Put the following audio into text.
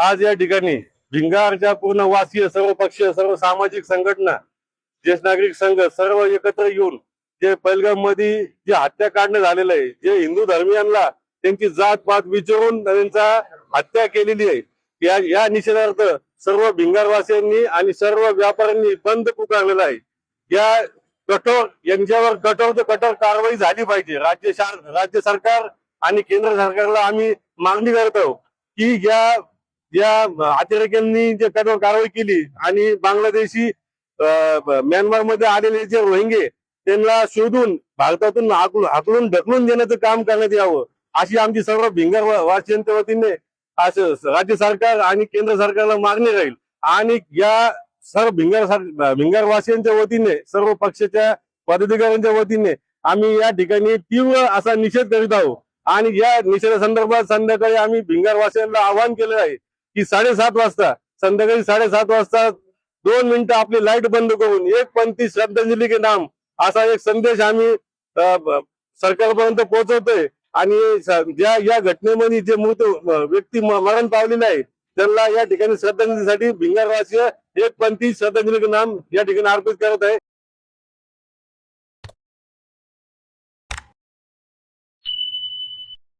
आज या ठिकाणी भिंगारच्या पूर्ण वासीय सर्व पक्षीय सर्व सामाजिक संघटना ज्येष्ठ नागरिक संघ सर्व एकत्र येऊन जे पहलगाममध्ये जे हत्याकांड झालेलं आहे जे हिंदू धर्मियांना त्यांची जात पात विचारून त्यांचा हत्या केलेली आहे या या निषेधार्थ सर्व भिंगारवासियांनी आणि सर्व व्यापाऱ्यांनी बंद पुकारलेला आहे. या कठोर यांच्यावर कठोर ते कठोर कारवाई झाली पाहिजे. राज्य राज्य सरकार आणि केंद्र सरकारला आम्ही मागणी करत आहोत. की या या अतिरेक्यांनी जे कठोर कारवाई केली आणि बांगलादेशी म्यानमारमध्ये आलेले जे रोहिंगे त्यांना शोधून भारतातून हाकलून ढकलून देण्याचं काम करण्यात यावं अशी आमची सर्व भिंगर वासियांच्या वतीने राज्य सरकार आणि केंद्र सरकारला मागणी राहील. आणि या सर्व भिंगर सर- भिंगर वासियांच्या वतीने सर्व पक्षाच्या पदाधिकाऱ्यांच्या वतीने आम्ही या ठिकाणी तीव्र असा निषेध करीत आहोत. आणि या निषेधासंदर्भात संध्याकाळी आम्ही भिंगारवासियांना आवाहन केलं आहे की साडेसात वाजता संध्याकाळी साडेसात वाजता दोन मिनिटं आपली लाइट बंद करून एक पंथी श्रद्धांजली के नाम असा एक संदेश आम्ही सरकारपर्यंत पोहोचवतोय. आणि ज्या या घटनेमध्ये जे मृत व्यक्ती मरण पावलेले आहे त्यांना या ठिकाणी श्रद्धांजलीसाठी भिंगारवासीय एक पंथी श्रद्धांजली के नाम या ठिकाणी अर्पित करत आहे.